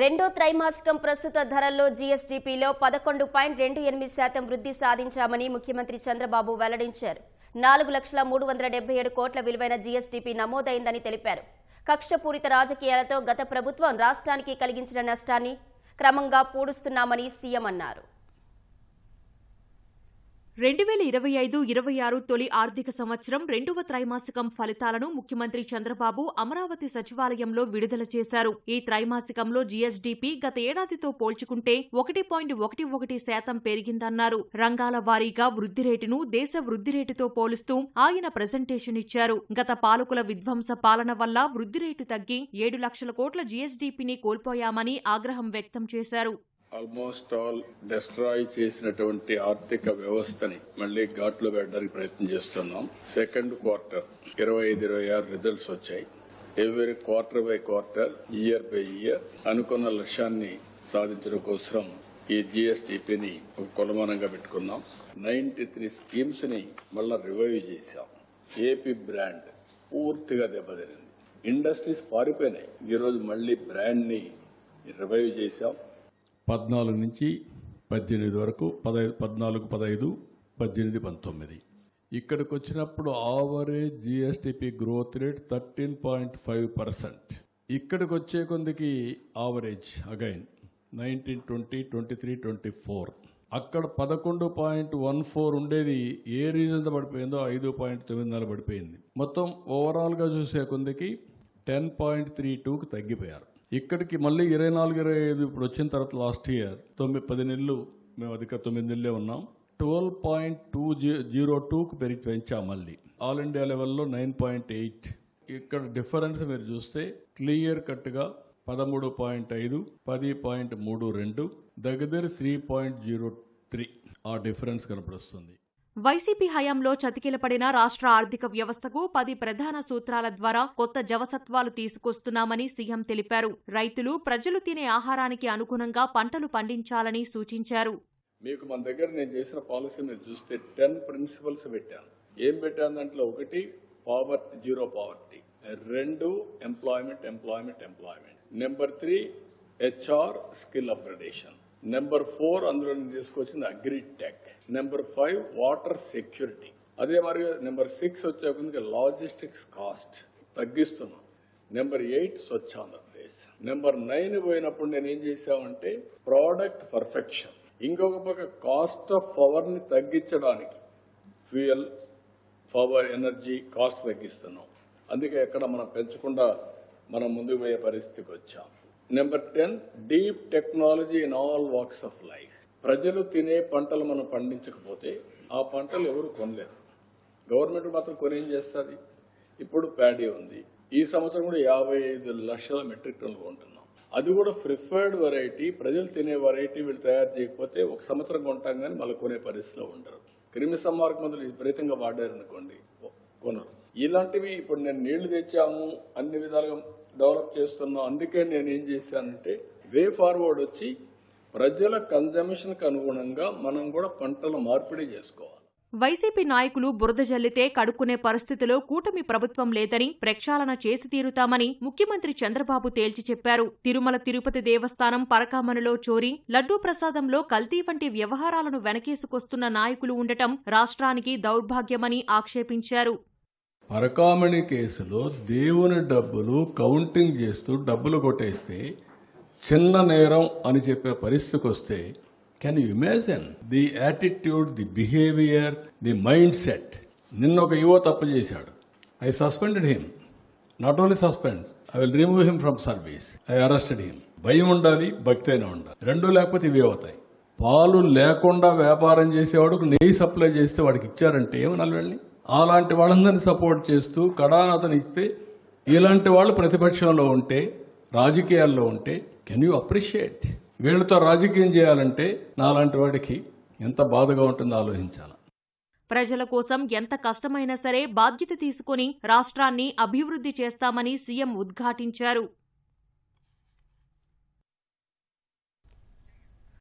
రెండో త్రైమాసికం ప్రస్తుత ధరల్లో జీఎస్డీపీలో పదకొండు పాయింట్ రెండు ఎనిమిది శాతం వృద్ధి సాధించామని ముఖ్యమంత్రి చంద్రబాబు వెల్లడించారు. నాలుగు లక్షల మూడు వందల డెబ్బై ఏడు కోట్ల విలువైన జీఎస్డీపీ నమోదైందని తెలిపారు. కక్షపూరిత రాజకీయాలతో గత ప్రభుత్వం రాష్ట్రానికి కలిగించిన నష్టాన్ని క్రమంగా పూడుస్తున్నామని సీఎం అన్నారు. రెండు వేల ఇరవై ఐదు ఇరవై ఆరు తొలి ఆర్థిక సంవత్సరం రెండవ త్రైమాసికం ఫలితాలను ముఖ్యమంత్రి చంద్రబాబు అమరావతి సచివాలయంలో విడుదల చేశారు. ఈ త్రైమాసికంలో జీఎస్డీపీ గత ఏడాదితో పోల్చుకుంటే ఒకటి పాయింట్ ఒకటి ఒకటి శాతం పెరిగిందన్నారు. రంగాల వారీగా వృద్ధి రేటును దేశ వృద్ధి రేటుతో పోలుస్తూ ఆయన ప్రజెంటేషన్ ఇచ్చారు. గత పాలకుల విధ్వంస పాలన వల్ల వృద్ధి రేటు తగ్గి ఏడు లక్షల కోట్ల జీఎస్డీపీని కోల్పోయామని ఆగ్రహం వ్యక్తం చేశారు. ఆల్మోస్ట్ ఆల్ డెస్ట్రాయ్ చేసినటువంటి ఆర్థిక వ్యవస్థని మళ్ళీ ఘాట్లో పెట్టడానికి ప్రయత్నం చేస్తున్నాం. సెకండ్ క్వార్టర్ ఇరవై ఐదు ఇరవై ఆరు రిజల్ట్స్ వచ్చాయి. Every quarter by quarter year by year అనుకున్న లక్ష్యాన్ని సాధించడం కోసం ఈ జిఎస్టిపిని ఒక కొలమానంగా పెట్టుకున్నాం. నైన్టీ త్రీ స్కీమ్స్ని మళ్ళా రివైవ్ చేశాం. ఏపీ బ్రాండ్ పూర్తిగా దెబ్బతినింది. ఇండస్ట్రీస్ పారిపోయినాయి. ఈరోజు మళ్ళీ బ్రాండ్ని రివైవ్ చేశాం. పద్నాలుగు నుంచి పద్దెనిమిది వరకు పదహైదు పద్నాలుగు పదహైదు పద్దెనిమిది పంతొమ్మిది. ఇక్కడికి వచ్చినప్పుడు average GSDP growth rate thirteen point five percent ఇక్కడికి వచ్చే కొందికి average again nineteen twenty twenty three twenty four అక్కడ పదకొండు పాయింట్ వన్ ఫోర్ ఉండేది ఏ రీజన్ పడిపోయిందో ఐదు పాయింట్ తొమ్మిది నెలలు పడిపోయింది. మొత్తం ఓవరాల్గా చూసే కొందికి టెన్ పాయింట్ త్రీ టూకి తగ్గిపోయారు. ఇక్కడికి మళ్ళీ ఇరవై నాలుగు ఇరవై ఐదు ఇప్పుడు వచ్చిన తర్వాత లాస్ట్ ఇయర్ తొమ్మిది పది నెలలు మేము అధిక తొమ్మిది నెలలే ఉన్నాం. ట్వెల్వ్ పాయింట్ టూ జీరో టూకు పెరిగి పెంచాం మళ్ళీ. ఆల్ ఇండియా లెవెల్లో నైన్ పాయింట్ ఎయిట్ ఇక్కడ డిఫరెన్స్ మీరు చూస్తే క్లియర్ కట్గా పదమూడు పాయింట్ ఐదు పది పాయింట్ మూడు రెండు దగ్గర త్రీ పాయింట్ జీరో త్రీ ఆ డిఫరెన్స్ కనపడుస్తుంది. వైసీపీ హయాంలో చతికిలపడిన రాష్ట్ర ఆర్థిక వ్యవస్థకు పది ప్రధాన సూత్రాల ద్వారా కొత్త జవసత్వాలు తీసుకొస్తున్నామని సీఎం తెలిపారు. రైతులు ప్రజలు తినే ఆహారానికి అనుగుణంగా పంటలు పండించాలని సూచించారు. మీకు మన దగ్గర నేను చేసిన పాలసీ మీరు చూస్తే టెన్ ప్రిన్సిపల్స్ పెట్టాను. ఏం పెట్టాను దాంట్లో? ఒకటి పావర్టీ జీరో పావర్టీ. రెండు employment employment employment. Number three HR skill upgradation. Number four అందులో తీసుకొచ్చింది agri tech number five water security అదే మరి నెంబర్ సిక్స్ వచ్చే logistics cost తగ్గిస్తున్నాం. Number eight Swachh Andhra Pradesh. Number nine పోయినప్పుడు నేను ఏం చేశామంటే ప్రోడక్ట్ పర్ఫెక్షన్ ఇంకొక పక్క కాస్ట్ ఆఫ్ పవర్ని తగ్గించడానికి ఫ్యూయల్ పవర్ ఎనర్జీ కాస్ట్ తగ్గిస్తున్నాం. అందుకే ఎక్కడ మనం పెంచకుండా మనం ముందుకు పోయే పరిస్థితికి వచ్చాం. Number ten deep technology in all walks of life ప్రజలు తినే పంటలు మనం పండించకపోతే ఆ పంటలు ఎవరు కొనలేరు. గవర్నమెంట్ మాత్రం కొనేం చేస్తుంది? ఇప్పుడు ప్యాడీ ఉంది. ఈ సంవత్సరం కూడా యాభై ఐదు లక్షల మెట్రిక్ టన్నులు కొంటున్నాం. అది కూడా ప్రిఫర్డ్ వెరైటీ ప్రజలు తినే వెరైటీ వీళ్ళు తయారు చేయకపోతే ఒక సంవత్సరం కొంటాం కానీ మళ్ళీ కొనే పరిస్థితిలో ఉండరు. క్రిమి సంహారక మందులు విపరీతంగా వాడారనుకోండి కొనరు. ఇలాంటివి ఇప్పుడు నేను నీళ్ళు తెచ్చాము అన్ని విధాలుగా డెవలప్ చేస్తున్నాం. అందుకే నేను ఏం చేశానంటే వే ఫార్వర్డ్ వచ్చి ప్రజల కన్జంప్షన్కి అనుగుణంగా మనం కూడా పంటల మార్పిడి చేసుకోవాలి. వైసీపీ నాయకులు బురద జల్లితే కడుక్కునే పరిస్థితిలో కూటమి ప్రభుత్వం లేదని ప్రక్షాళన చేసి తీరుతామని ముఖ్యమంత్రి చంద్రబాబు తేల్చి చెప్పారు. తిరుమల తిరుపతి దేవస్థానం పరకామణిలో చోరీ లడ్డూ ప్రసాదంలో కల్తీ వంటి వ్యవహారాలను వెనకేసుకొస్తున్న నాయకులు ఉండటం రాష్ట్రానికి దౌర్భాగ్యమని ఆక్షేపించారు. పరకామణి కేసులో దేవుని డబ్బులు కౌంటింగ్ చేస్తూ డబ్బులు కొట్టేస్తే చిన్న నేరం అని చెప్పే పరిస్థితికి వస్తే can you imagine the attitude the behaviour the mindset నిన్న ఒక యువ తప్పు చేశాడు. I suspended him not only suspend I will remove him from service I arrested him భయం ఉండాలి భక్తి అయినా ఉండాలి. రెండు లేకపోతే ఇవే అవుతాయి. పాలు లేకుండా వ్యాపారం చేసేవాడికి నెయ్యి సప్లై చేస్తే వాడికి ఇచ్చారంటే ఏమనాలి వెళ్ళి అలాంటి వాళ్ళందరినీ సపోర్ట్ చేస్తూ కడానతను ఇస్తే ఇలాంటి వాళ్ళు ప్రతిపక్షంలో ఉంటే రాజకీయాల్లో ఉంటే కెన్ యూ అప్రిషియేట్ వీళ్ళతో రాజకీయం చేయాలంటే నాలాంటి వాడికి ఎంత బాధగా ఉంటుందో ఆలోచించాలి. ప్రజల కోసం ఎంత కష్టమైనా సరే బాధ్యత తీసుకుని రాష్ట్రాన్ని అభివృద్ధి చేస్తామని సీఎం ఉద్ఘాటించారు.